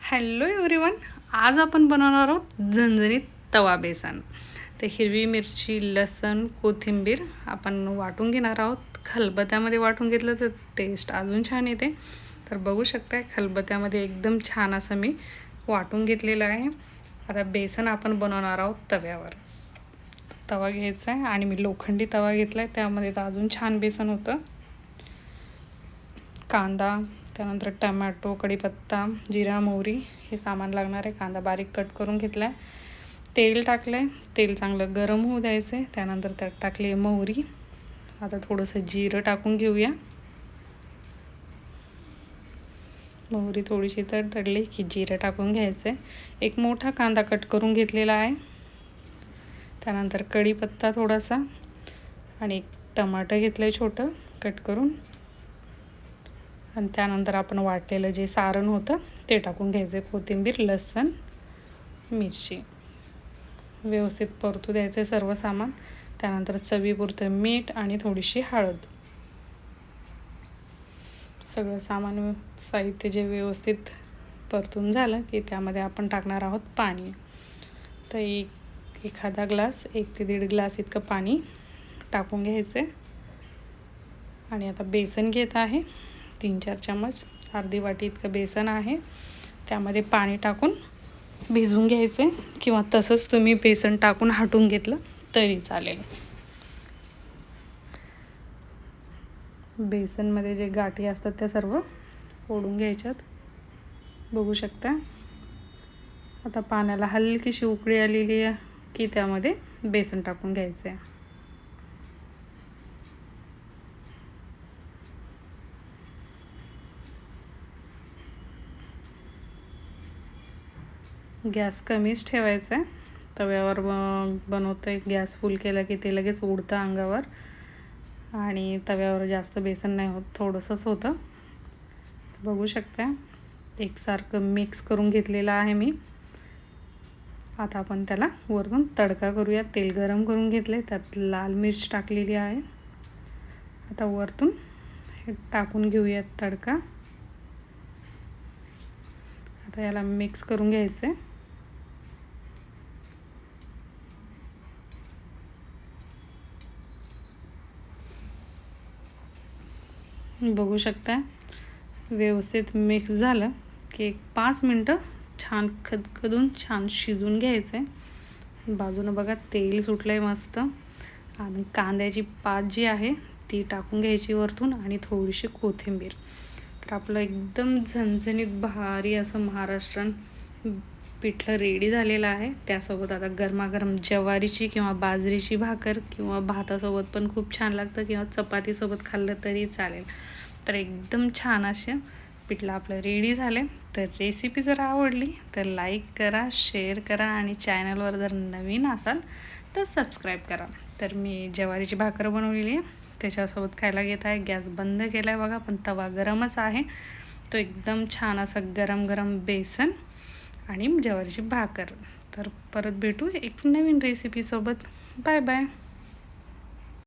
Hello everyone आज आपण बनवणार आहोत झणझणीत तवा बेसन. तर हिरवी मिरची लसण कोथिंबीर आपण वाटून घेणार आहोत. खलबत्यामध्ये वाटून घेतलं तर टेस्ट अजून छान येते. तर बघू शकता खलबत्यामध्ये एकदम छान असं मी वाटून घेतलेलं आहे. आता बेसन आपण बनवणार आहोत तव्यावर. तवा घ्यायचा आहे आणि मी लोखंडी तवा घेतला आहे त्यामध्ये तर अजून छान बेसन होतं. कांदा त्यानंतर टमॅटो कढीपत्ता जिरा मोहरी हे सामान लागणार आहे. कांदा बारीक कट करून घेतला आहे तेल टाकलं आहे तेल चांगलं गरम होऊ द्यायचं आहे त्यानंतर त्यात टाकली आहे मोहरी. आता थोडंसं जिरं टाकून घेऊया. मोहरी थोडीशी तर तडली की जिरं टाकून घ्यायचं आहे एक मोठा कांदा कट करून घेतलेला आहे. त्यानंतर कढीपत्ता थोडासा आणि एक टमाटर घेतलं आहे छोटं कट करून. आणि त्यानंतर आपण वाटलेलं जे सारण होतं ते टाकून घ्यायचं. कोथिंबीर लसण मिरची. व्यवस्थित परतू द्यायचं सर्व सामान. त्यानंतर चवीपुरतं मीठ आणि थोडीशी हळद. सगळं सामान साहित्य जे व्यवस्थित परतून झालं की त्यामध्ये आपण टाकणार आहोत पाणी. तर एक एखादा ग्लास एक ते दीड ग्लास इतकं पाणी टाकून घ्यायचं आणि आता बेसन घेत आहे. तीन चार चम्मच. अर्धी वाटी इतकं बेसन आहे. त्यामध्ये पाणी टाकून भिजवून घ्यायचे किंवा तसंच तुम्ही बेसन टाकून हाटून घेतलं तरी चालेल. बेसनमध्ये जे गाठी असतात त्या सर्व ओढून घ्यायच्यात. बघू शकता. आता पाण्याला हलकीशी उकळी आलेली आहे की त्यामध्ये बेसन टाकून घ्यायचं आहे गॅस कमीच ठेवायचा आहे. तव्यावर बनवतो आहे गॅस फुल केला की ते लगेच उडतं अंगावर. आणि तव्यावर जास्त बेसन नाही होत थोडंसंच होतं. बघू शकता एकसारखं मिक्स करून घेतलेलं आहे मी. आता आपण त्याला वरून तडका करूया. तेल गरम करून घेतले त्यात लाल मिर्च टाकलेली आहे. आता वरतून हे टाकून घेऊयात तडका. आता याला मिक्स करून घ्यायचं आहे बघू शकता. व्यवस्थित मिक्स झालं की एक पाच मिनटं छान खदखदून छान शिजून घ्यायचं आहे बाजूनं बघा तेल सुटलं आहे मस्त. आणि कांद्याची पात जी आहे ती टाकून घ्यायची वरतून आणि थोडीशी कोथिंबीर. तर आपलं एकदम झणझणीत भारी असं महाराष्ट्रन पिठलं रेडी झालेलं आहे. त्यासोबत आता गरमागरम ज्वारीची किंवा बाजरीची भाकर किंवा भातासोबत पण खूप छान लागतं किंवा चपातीसोबत खाल्लं तरी चालेल. तर एकदम छान असे पिठलं आपलं रेडी झाले. तर रेसिपी जर आवडली तर लाईक करा शेअर करा आणि चॅनलवर जर नवीन असाल तर सबस्क्राईब करा. तर मी ज्वारीची भाकर बनवलेली आहे. त्याच्यासोबत खायला घेत आहे. गॅस बंद केला आहे बघा पण तवा गरमच आहे. तो एकदम छान असा गरम गरम बेसन आणि ज्वारीची भाकर. तर परत भेटू एक नवीन रेसिपीसोबत बाय बाय